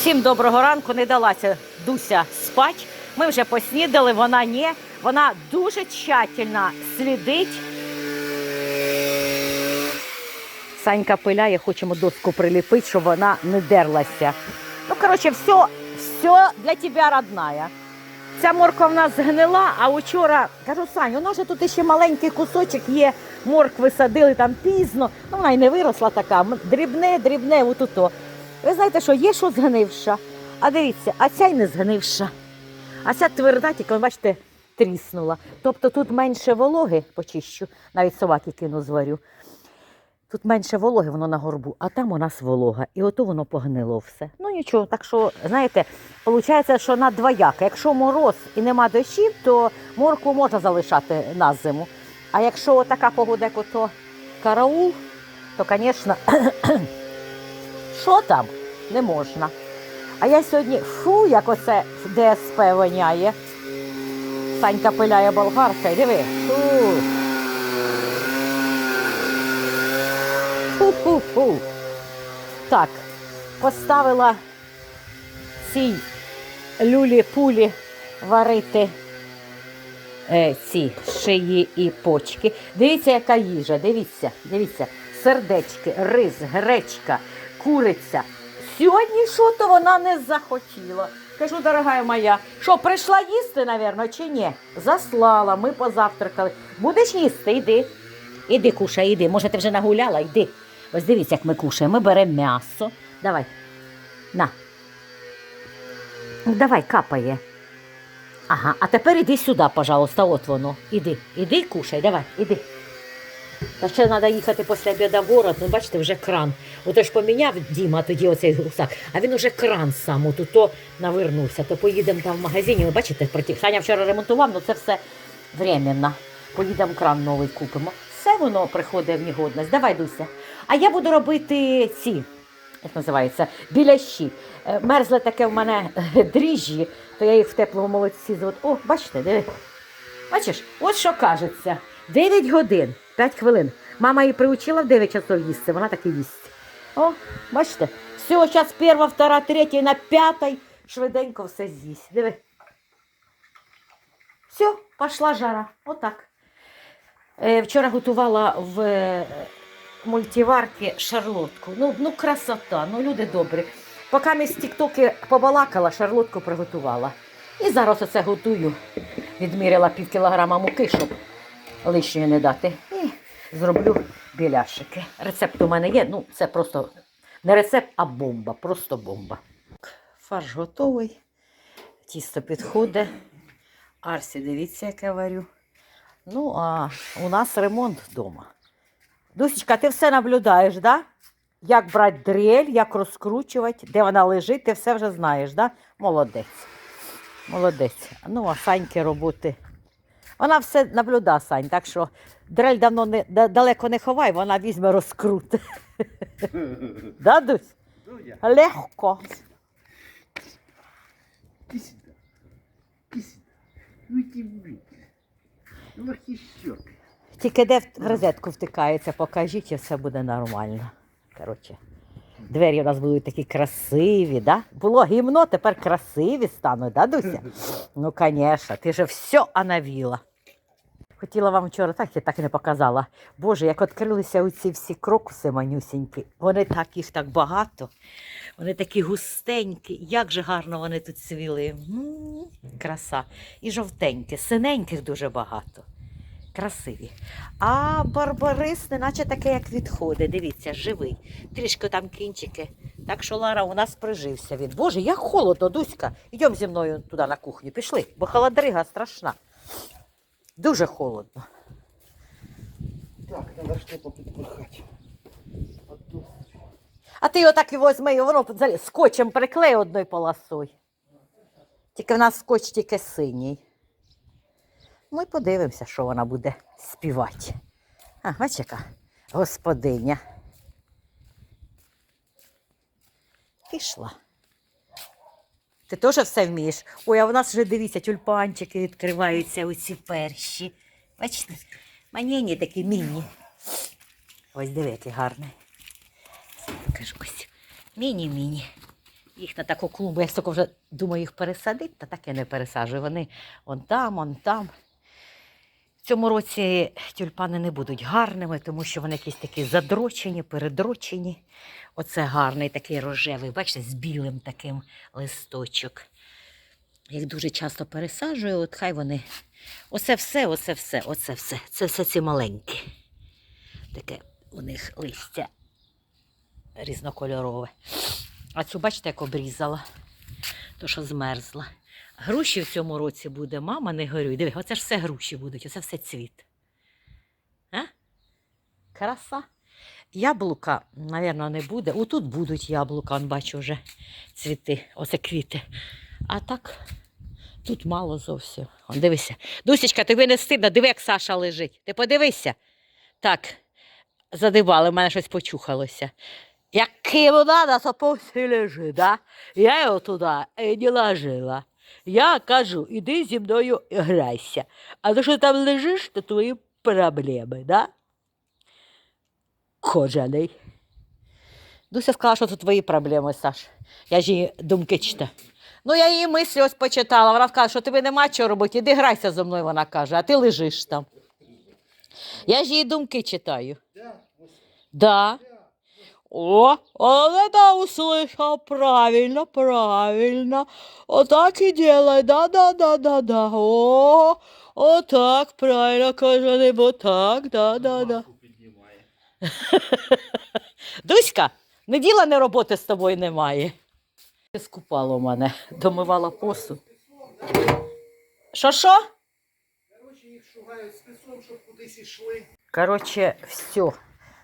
Всім доброго ранку. Не далася Дуся спать. Ми вже поснідали, вона ні. Вона дуже тщательно слідить. Санька пиляє, хочемо доску приліпити, щоб вона не дерлася. Ну, коротше, все, все для тебе родная. Ця морква в нас згнила, а вчора кажу, Сань, у нас же тут ще маленький кусочок є, моркви садили там пізно. Ну, вона й не виросла така. Дрібне, дрібне, отуто. Ви знаєте, що є що згнивша. А дивіться, а ця й не згнивша. А ця тверда, тільки, ви бачите, тріснула. Тобто тут менше вологи почищу, навіть собаки кину зварю. Тут менше вологи, воно на горбу, а там у нас волога. І ото воно погнило все. Ну нічого, так що, знаєте, виходить, що на двояке. Якщо мороз і нема дощів, то моркву можна залишати на зиму. А якщо така погода, як ото караул, то, звісно, що там? Не можна. А я сьогодні, фу, як оце ДСП воняє. Санька пиляє болгарка, диви. Фу. Фу-фу-фу. Так, поставила цій люлі-пулі варити е, ці шиї і почки. Дивіться, яка їжа, дивіться, дивіться. Сердечки, рис, гречка, куриця. Сьогодні що то вона не захотіла. Кажу, дорога моя, що прийшла їсти, напевно, чи ні? Заслала, ми позавтракали. Будеш їсти, йди. Іди, кушай, іди. Може, ти вже нагуляла, йди. Ось дивіться, як ми кушаємо. Ми беремо м'ясо. Давай. На. Давай, капає. Ага, а тепер іди сюди, пожалуйста, от воно. Іди, іди, кушай, давай, іди. Та ще треба їхати після обіду в город, ну бачите, вже кран. Ото ж поміняв Діма тоді оцей гусак, а він уже кран сам, от то навернувся. То поїдемо там в магазині, ви бачите, проти... Саня вчора ремонтував, ну це все временно. Поїдемо кран новий купимо. Все воно приходить в негодність. Давай, Дуся. А я буду робити ці, як називається, білящі. Е, Мерзле таке в мене е, дріжджі, то я їх в теплому молоці звод. О, бачите, диви. Бачиш, от що кажеться. 9 годин, 5 хвилин. Мама її приучила в 9 часов їсти, вона так і їсть. О, бачите, все, зараз перша, втора, третя, на п'ятій швиденько все з'їсть. Диви. Все, пішла жара. Отак. Е, вчора готувала в е, мультиварці шарлотку. Ну, ну красота, ну люди добрі. Поки ми з тіктоки побалакала, шарлотку приготувала. І зараз оце готую. Відміряла пів кілограма муки, щоб лишньої не дати. І зроблю біляшики. Рецепт у мене є. Ну, це просто не рецепт, а бомба. Просто бомба. Фарш готовий. Тісто підходить. Арсі, дивіться, як я варю. Ну, а у нас ремонт вдома. Дусечка, ти все наблюдаєш, да? Як брати дрель, як розкручувати, де вона лежить, ти все вже знаєш, да? Молодець. Молодець. Ну, а Саньки роботи. Вона все наблюдає, Сань, так що дрель давно не, да- далеко не ховай, вона візьме розкрути. Да, Дусь? Легко. иди сюда. Иди сюда. Ну. Ну. Тільки де в розетку втикається, покажіть, і все буде нормально. Коротше, двері у нас будуть такі красиві, да? Було гімно, тепер красиві стануть, да, Дуся? Ну, звісно, ти же все оновила. Хотіла вам вчора так, я так і не показала. Боже, як відкрилися оці всі крокуси манюсінькі. Вони так, їх так багато. Вони такі густенькі. Як же гарно вони тут цвіли. М, Краса. І жовтенькі, синеньких дуже багато. Красиві. А барбарис, неначе таке, як відходить. Дивіться, живий. Трішки там кінчики. Так що Лара у нас прижився він. Боже, як холодно, Дуська. Йдемо зі мною туди на кухню. Пішли, бо холодрига страшна. Дуже холодно. Так, подпахать. Вот тут. А ти його так і возьми, і воно скотчем приклей одною полосою. Тільки в нас скотч тільки синій. Ми подивимося, що вона буде співати. А, бач, яка господиня. Пішла. Ти теж все вмієш? Ой, а в нас вже дивіться, тюльпанчики відкриваються оці перші. Бачите? Манєні такі міні. Ось диви, який гарний. Покажу ось. Міні-міні. їх на таку клумбу. Я стільки вже думаю їх пересадити, та так я не пересаджую. Вони он там, он там. Цьому році тюльпани не будуть гарними, тому що вони якісь такі задрочені, передрочені. Оце гарний такий рожевий, бачите, з білим таким листочок. Їх дуже часто пересаджую, от хай вони. Оце все, оце все, оце все. Це все ці маленькі. Таке у них листя різнокольорове. А цю, бачите, як обрізала, то що змерзла. Груші в цьому році буде, мама, не горюй. Диви, оце ж все груші будуть, оце все цвіт. А? Краса. Яблука, мабуть, не буде. Отут будуть яблука, он бачу вже цвіти, оце квіти. А так, тут мало зовсім. Он, дивися. Дусечка, тобі не стидно, диви, як Саша лежить. Ти подивися. Так, задивали, в мене щось почухалося. Як вона на сапоці лежить, да? я його туди і не ложила. Я кажу, іди зі мною грайся. А то, що там лежиш, то твої проблеми, да? Кожаний. Дуся сказала, що це твої проблеми, Саш. Я ж її думки читаю. Ну, я її мислі ось почитала. Вона сказала, що тобі нема чого робити, іди грайся зі мною, вона каже, а ти лежиш там. Я ж її думки читаю. Да, Да. да. О, он это услышал правильно, правильно. Вот так и делай, да-да-да-да-да. О, вот так, правильно, кажи, вот так, да-да-да. Дуська, не діла, не роботи з тобою немає. Скупало мене, домивала посуд. Що що? Коротше, їх шугають списом, щоб кудись ішли. Коротше, все.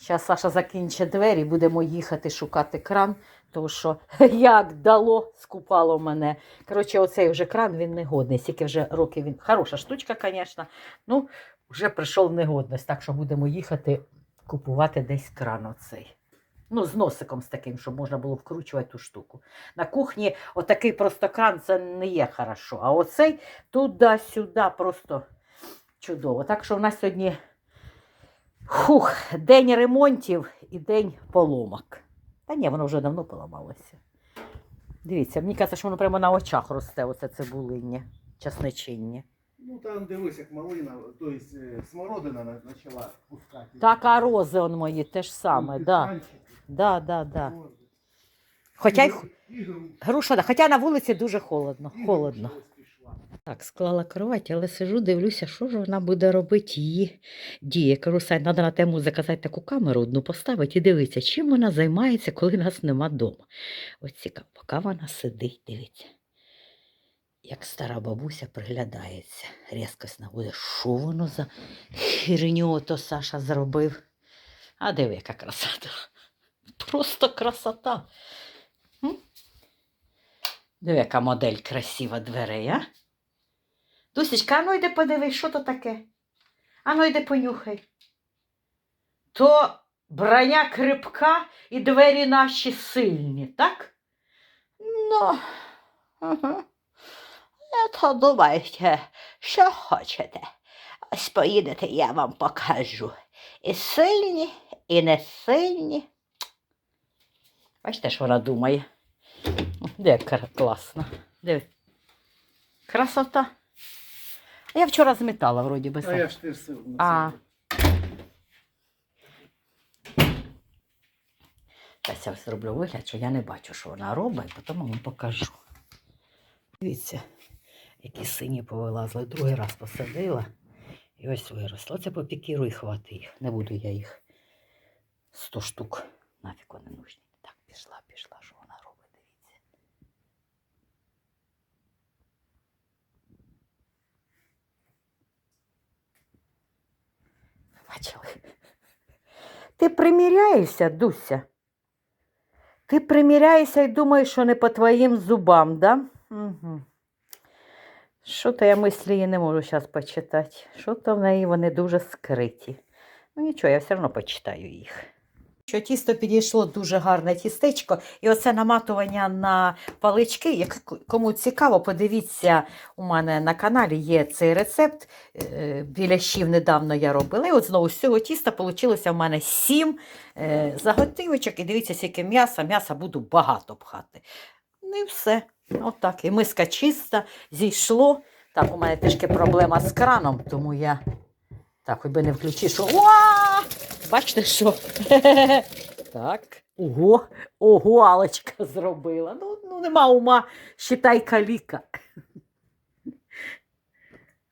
Зараз Саша закінчить двері, будемо їхати шукати кран, тому що як дало, скупало мене. Коротше, оцей вже кран він негодний, стільки вже років він. Хороша штучка, звісно. Ну, вже прийшов в негодність, так що будемо їхати купувати десь кран оцей. Ну, з носиком з таким, щоб можна було вкручувати ту штуку. На кухні отакий просто кран це не є хорошо. А оцей туди-сюди просто чудово. Так що в нас сьогодні Фух, день ремонтів і день поломок. Та ні, воно вже давно поламалося. Дивіться, мені кажеться, що воно прямо на очах росте, оце цибулиння, часничиння. Ну там дивись, як малина, тобто смородина почала пускати. Так, а рози он мої теж саме, Ну, да. Да, да, да. Хоча й груша, да, хоча на вулиці дуже холодно. Холодно. Так, склала кровать, але сижу, дивлюся, що ж вона буде робити її дії. Кажу, Сань, треба на тему заказати таку камеру одну поставити і дивитися, чим вона займається, коли нас нема вдома. Ось цікаво, поки вона сидить, дивиться. Як стара бабуся приглядається, різкость наводить, що воно за херню то Саша зробив. А диви, яка красота. Просто красота. Диви, яка модель красива дверей, а? Дусечка, а ну йди подивись, що то таке? А ну йди понюхай. То броня крипка і двері наші сильні, так? Ну, угу. то думайте, що хочете. Ось поїдете, я вам покажу. І сильні, і не сильні. Бачите, що вона думає. Де як кра- класно. Диви. Красота. А я вчора зметала, вроді би. А я ж теж сил А. на Зараз я зроблю вигляд, що я не бачу, що вона робить, потім вам покажу. Дивіться, які сині повилазили. Другий раз посадила і ось виросло. Це попікірую і хвати їх. Не буду я їх 100 штук. Нафіг вони нужні. Так, пішла, пішла, що вона робить, дивіться. Бачили? Ти приміряєшся, Дуся? Ти приміряєшся і думаєш, що не по твоїм зубам, да? Угу. Що то я мислі її не можу зараз почитати. Що то в неї вони дуже скриті. Ну нічого, я все одно почитаю їх. Що тісто підійшло дуже гарне тістечко, і оце наматування на палички. Як кому цікаво, подивіться, у мене на каналі є цей рецепт. Е, Біляшів недавно я робила. І от знову з цього тіста вийшло в мене сім е, заготівочок. І дивіться, скільки м'яса, м'яса буду багато пхати. Ну і все. Отак. І миска чиста, зійшло. Так, у мене трішки проблема з краном, тому я. Так, хоч би не включиш. що-! Бачите, що? Так. Ого, ого, Алечка зробила. Ну, ну нема ума, считай каліка.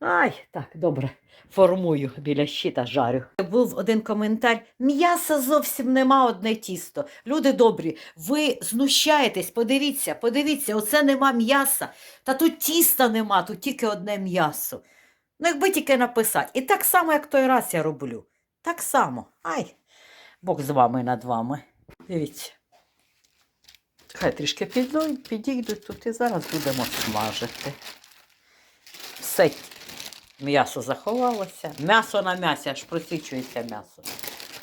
Ай, так, добре. Формую біля щита жарю. Був один коментар: м'яса зовсім нема одне тісто. Люди добрі, ви знущаєтесь, подивіться, подивіться, оце нема м'яса. Та тут тіста нема, тут тільки одне м'ясо. Ну, якби тільки написати. І так само, як той раз я роблю. Так само. Ай, Бог з вами над вами. Дивіться. Хай трішки підійдуть, тут і зараз будемо смажити. Все м'ясо заховалося. М'ясо на м'ясі, аж просвічується м'ясо.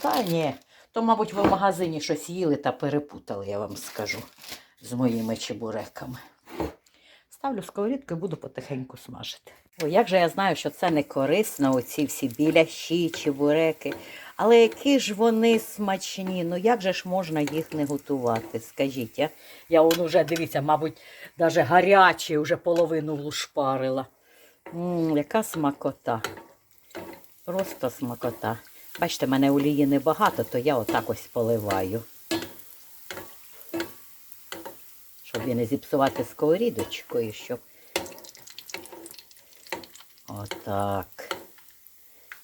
Та ні. То, мабуть, ви в магазині щось їли та перепутали, я вам скажу, з моїми чебуреками. Ставлю сковорідку і буду потихеньку смажити. О, як же я знаю, що це не корисно, оці всі білящі, чебуреки. Але які ж вони смачні, ну як же ж можна їх не готувати? Скажіть, я, я он уже, дивіться, мабуть, навіть гарячі, вже половину влушпарила. М, яка смакота. Просто смакота. Бачите, в мене олії небагато, то я отак ось поливаю. Щоб не зіпсувати сковорідочкою, щоб. Отак.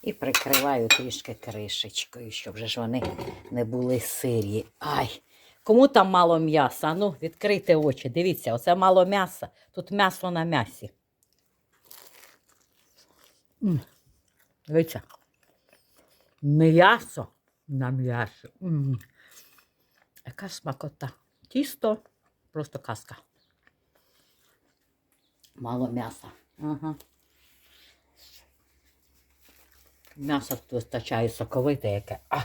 І прикриваю трішки кришечкою, щоб вже ж вони не були сирі. Ай! Кому там мало м'яса? Ну, відкрийте очі. Дивіться, оце мало м'яса. Тут м'ясо на м'ясі. Дивіться. М'ясо на м'ясі. М. Яка смакота. Тісто просто казка. Мало м'яса. Ага. М'ясо тут вистачає соковите яке. А,